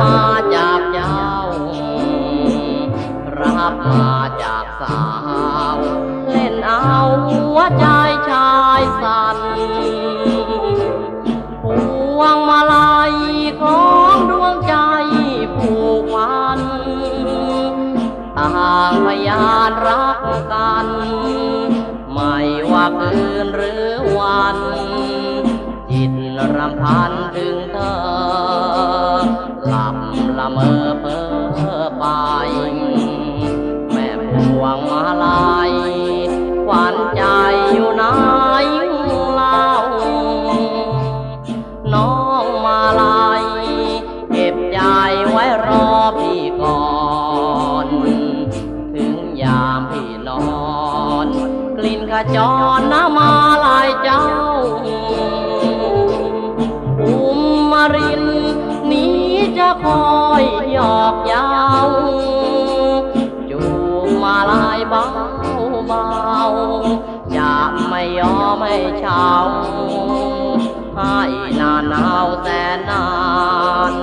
มาจากเจ้า รับมาจากสาว เล่นเอาหัวใจชายสั่นพวงมาลัยของดวงใจผูกวันต่างพยานรักกัน ไม่ว่าคืนหรือวัน จิตรำพันถึงเธอหลับ มอเพ้อไป แม่พวงมาลัยขวัญใจอยู่ไหนเล่าน้องมาลัยเก็บใจไว้รอพี่ก่อน ถึงยามพี่นอน กลิ่นขจรน้ำมา คอยหยอกเย้าจูบมาลายเบาเบาจะไม่ยอมให้เช้าให้นานหนาวแสนนาน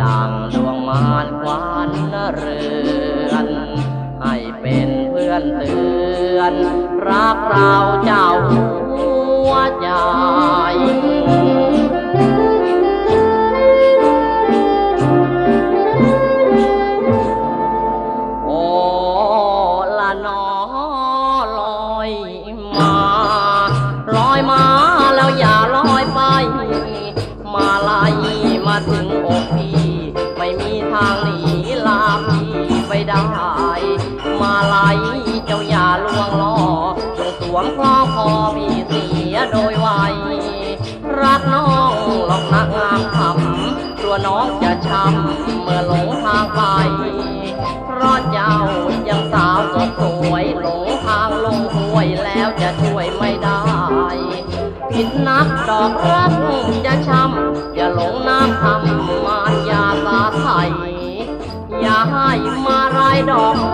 ดังดวงมารควันเรือน ให้เป็นเพื่อนเตือน รักเราจ้า ทางหนีลาพี่ไปได้ มาไล่เจ้าอย่าลวงล้อจงสวมคล้องคอพี่เสียโดยไวรักน้องหลอกนักงามคำตัวน้องจะช้ำเมื่อหลงทางไป เพราะเจ้ายังสาวสดสวยหลงทางลงห้วยแล้วจะช่วยไม่ได้ผิดนักดอกรักจะช้ำอย่าหลงน้ำคำ ดอกไม้